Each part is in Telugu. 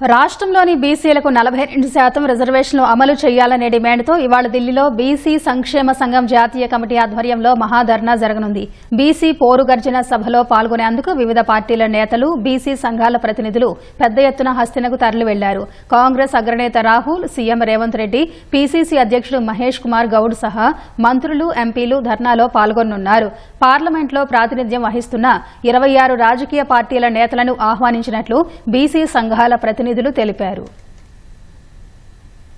రాష్ట్రంలోని బీసీలకు నలభై రెండు శాతం రిజర్వేషన్లు అమలు చేయాలనే డిమాండ్తో ఇవాళ ఢిల్లీలో బీసీ సంక్షేమ సంఘం జాతీయ కమిటీ ఆధ్వర్యంలో మహాధర్నా జరగనుంది. బీసీ పోరుగర్జన సభలో పాల్గొనేందుకు వివిధ పార్టీల నేతలు బీసీ సంఘాల ప్రతినిధులు పెద్ద ఎత్తున హస్తినకు తరలి వెళ్ళారు కాంగ్రెస్ అగ్రనేత రాహుల్ సీఎం రేవంత్ రెడ్డి పీసీసీ అధ్యక్షుడు మహేష్ కుమార్ గౌడ్ సహా మంత్రులు ఎంపీలు ధర్నాలో పాల్గొనున్నారు పార్లమెంట్లో ప్రాతినిధ్యం వహిస్తున్న ఇరవై ఆరు రాజకీయ పార్టీల నేతలను ఆహ్వానించినట్లు బీసీ సంఘాల ప్రతినిధులు ప్రతినిధులు తెలిపారు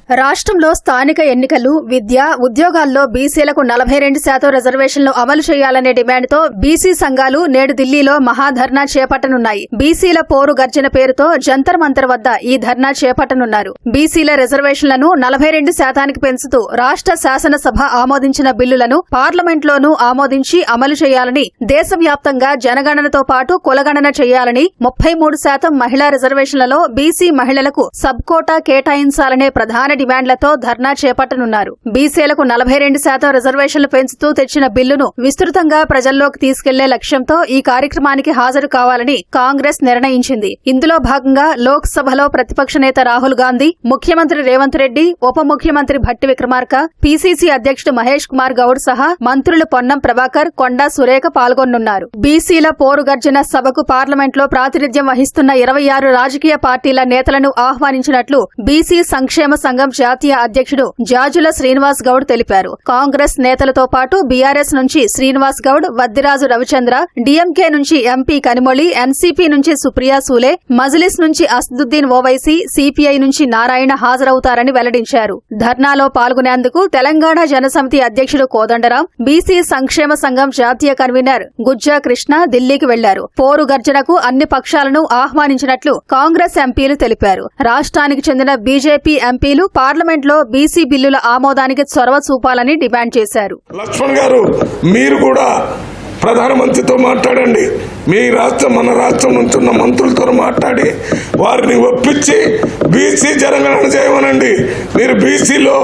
రాష్ట్రంలో స్థానిక ఎన్నికలు విద్య ఉద్యోగాల్లో బీసీలకు నలభై రెండు శాతం రిజర్వేషన్లు అమలు చేయాలనే డిమాండ్తో బీసీ సంఘాలు నేడు ఢిల్లీలో మహాధర్నా చేపట్టనున్నాయి. బీసీల పోరు గర్జన పేరుతో జంతర్ మంతర్ వద్ద ఈ ధర్నా చేపట్టనున్నారు. బీసీల రిజర్వేషన్లను నలభై రెండు శాతానికి పెంచుతూ రాష్ట్ర శాసనసభ ఆమోదించిన బిల్లులను పార్లమెంట్లోనూ ఆమోదించి అమలు చేయాలని దేశవ్యాప్తంగా జనగణనతో పాటు కులగణన చేయాలని ముప్పై మూడు శాతం మహిళా రిజర్వేషన్లలో బీసీ మహిళలకు సబ్ కోటా కేటాయించాలనే ప్రధాన డిమాండ్లతో ధర్నా చేపట్టనున్నారు. బీసీలకు నలభై రెండు శాతం రిజర్వేషన్లు పెంచుతూ తెచ్చిన బిల్లును విస్తృతంగా ప్రజల్లోకి తీసుకెళ్ళే లక్ష్యంతో ఈ కార్యక్రమానికి హాజరు కావాలని కాంగ్రెస్ నిర్ణయించింది. ఇందులో భాగంగా లోక్ సభలో ప్రతిపక్ష నేత రాహుల్ గాంధీ ముఖ్యమంత్రి రేవంత్ రెడ్డి ఉప ముఖ్యమంత్రి భట్టి విక్రమార్క పీసీసీ అధ్యక్షుడు మహేష్ కుమార్ గౌడ్ సహా మంత్రులు పొన్నం ప్రభాకర్ కొండా సురేఖ పాల్గొనున్నారు బీసీల పోరుగర్జన సభకు పార్లమెంట్లో ప్రాతినిధ్యం వహిస్తున్న ఇరవై ఆరు రాజకీయ పార్టీల నేతలను ఆహ్వానించినట్లు బీసీ సంక్షేమ సంఘం జాతీయ అధ్యక్షుడు జాజుల శ్రీనివాస్ గౌడ్ తెలిపారు. కాంగ్రెస్ నేతలతో పాటు బీఆర్ఎస్ నుంచి శ్రీనివాస్ గౌడ్ వద్దిరాజు రవిచంద్ర డీఎంకే నుంచి ఎంపీ కనిమొళి ఎన్సీపీ నుంచి సుప్రియా సూలే మజ్లిస్ నుంచి అసదుద్దీన్ ఓవైసీ సిపిఐ నుంచి నారాయణ హాజరవుతారని వెల్లడించారు. ధర్నాలో పాల్గొనేందుకు తెలంగాణ జనసమితి అధ్యక్షుడు కోదండరాం బీసీ సంక్షేమ సంఘం జాతీయ కన్వీనర్ గుజ్జా కృష్ణ ఢిల్లీకి వెళ్ళారు. పోరు గర్జనకు అన్ని పక్షాలను ఆహ్వానించినట్లు కాంగ్రెస్ ఎంపీలు తెలిపారు. రాష్ట్రానికి చెందిన బీజేపీ ఎంపీలు పార్లమెంట్లో బీసీ బిల్లుల ఆమోదానికి చొరవ చూపాలని డిమాండ్ చేశారు. లక్ష్మణ్ గారు మీరు కూడా ప్రధానమంత్రితో మాట్లాడండి. మీ రాష్ట్రం మన రాష్ట్రం నుంచి ఉన్న మంత్రులతో మాట్లాడి వారిని ఒప్పించి బీసీ జనగణన చేయమనండి. మీరు బీసీలో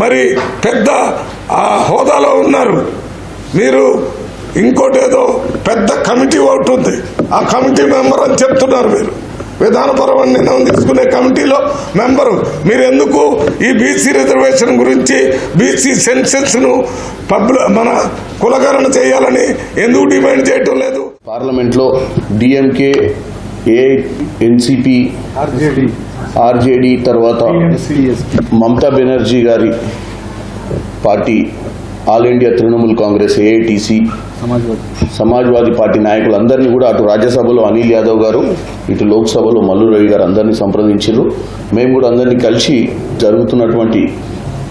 మరి పెద్ద హోదాలో ఉన్నారు. మీరు ఇంకోటి ఏదో పెద్ద కమిటీ ఒకటి ఉంది. ఆ కమిటీ మెంబర్ అని చెప్తున్నారు మీరు. విధానపరమైన నిర్ణయం తీసుకునే కమిటీలో మెంబరు. మీరు ఎందుకు ఈ బీసీ రిజర్వేషన్ గురించి బీసీ సెన్సెన్స్ను పబ్లిక్ మన కులగణన చేయాలని ఎందుకు డిమాండ్ చేయటం లేదు? పార్లమెంట్లో డిఎంకే ఏ ఎన్సిపి ఆర్జేడి తర్వాత మమతా బెనర్జీ గారి party all India Trinamool Congress AITC Samajwadi party నాయకులందరినీ కూడా అటు రాజ్యసభలో అనిల్ యాదవ్ గారు ఇటు లోక్సభలో మల్లు రవి గారు అందరినీ సంప్రదించారు మేము కూడా అందరినీ కలిసి జరుగుతున్నటువంటి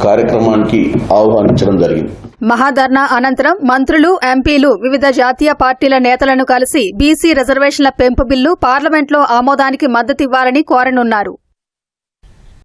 కార్యక్రమానికి ఆహ్వానించడం జరిగింది. మహాధర్నా అనంతరం మంత్రులు ఎంపీలు వివిధ జాతీయ పార్టీల నేతలను కలిసి బీసీ రిజర్వేషన్ల పెంపు బిల్లు పార్లమెంట్లో ఆమోదానికి మద్దతివ్వాలని కోరనున్నారు.